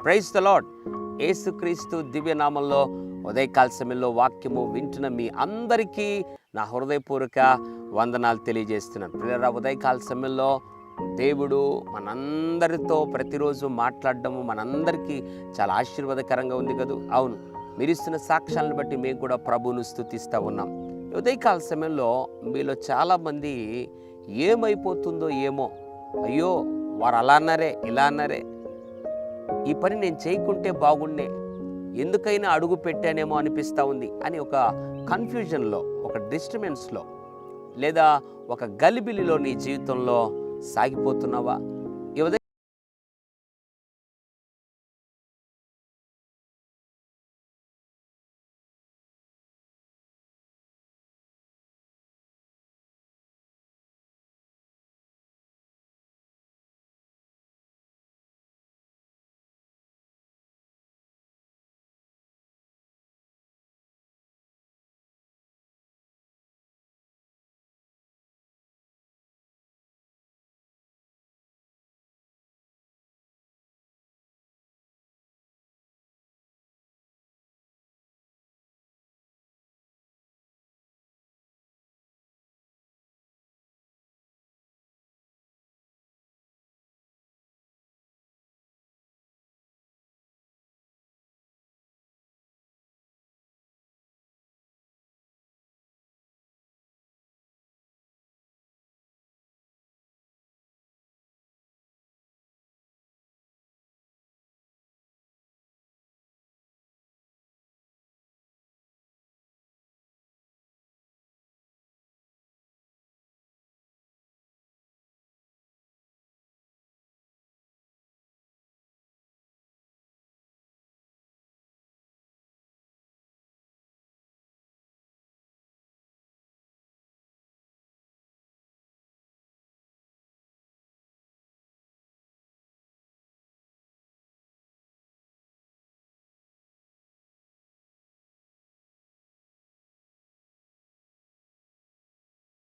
Praise the lord ఏసుక్రీస్తు దివ్యనామంలో ఉదయకాల సమయంలో వాక్యము వింటున్న మీ అందరికీ నా హృదయపూర్వక వందనాలు తెలియజేస్తున్నాను. ప్రియరా ఉదయకాల సమయంలో దేవుడు మనందరితో ప్రతిరోజు మాట్లాడడము మనందరికీ చాలా ఆశీర్వాదకరంగా ఉంది కదా? అవును. మీరు ఇస్తున్న సాక్ష్యాలను బట్టి మేము కూడా ప్రభువును స్థుతిస్తూ ఉన్నాం. ఉదయకాల సమయంలో మీలో చాలామంది ఏమైపోతుందో ఏమో అయ్యో వారు అలా అన్నారే ఇలా అన్నారే. ఈ పని నేను చేయకుంటే బాగుండే ఎందుకైనా అడుగు పెట్టానేమో అనిపిస్తూ ఉంది అని ఒక కన్ఫ్యూజన్లో ఒక డిస్టర్బెన్స్లో లేదా ఒక గలిబిలిలో నీ జీవితంలో సాగిపోతున్నావా?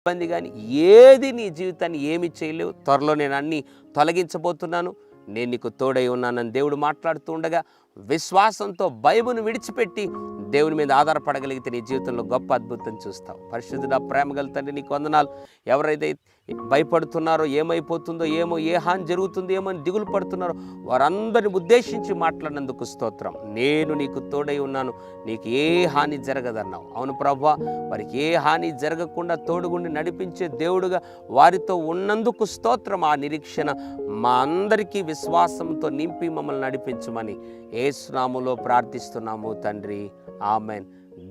ఇబ్బంది కానీ ఏది నీ జీవితాన్ని ఏమి చేయలేవు. త్వరలో నేను అన్ని తొలగించబోతున్నాను. నేను నీకు తోడై ఉన్నానని దేవుడు మాట్లాడుతూ ఉండగా విశ్వాసంతో బైబును విడిచిపెట్టి దేవుని మీద ఆధారపడగలిగితే నీ జీవితంలో గొప్ప అద్భుతం చూస్తావు. పరిశుద్ధుడ ప్రేమ గల తండ్రి నీకు వందనాలు. ఎవరైతే భయపడుతున్నారో ఏమైపోతుందో ఏమో ఏ హాని జరుగుతుందో ఏమో అని దిగులు పడుతున్నారో వారందరిని ఉద్దేశించి మాట్లాడినందుకు స్తోత్రం. నేను నీకు తోడై ఉన్నాను. నీకు ఏ హాని జరగదన్నావు. అవును ప్రభా వారికి ఏ హాని జరగకుండా తోడుగుండి నడిపించే దేవుడుగా వారితో ఉన్నందుకు స్తోత్రం. ఆ నిరీక్షణ మా అందరికీ విశ్వాసంతో నింపి మమ్మల్ని నడిపించమని ఏసునాములో ప్రార్థిస్తున్నాము తండ్రి. ఆమెన్.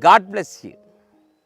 God bless you.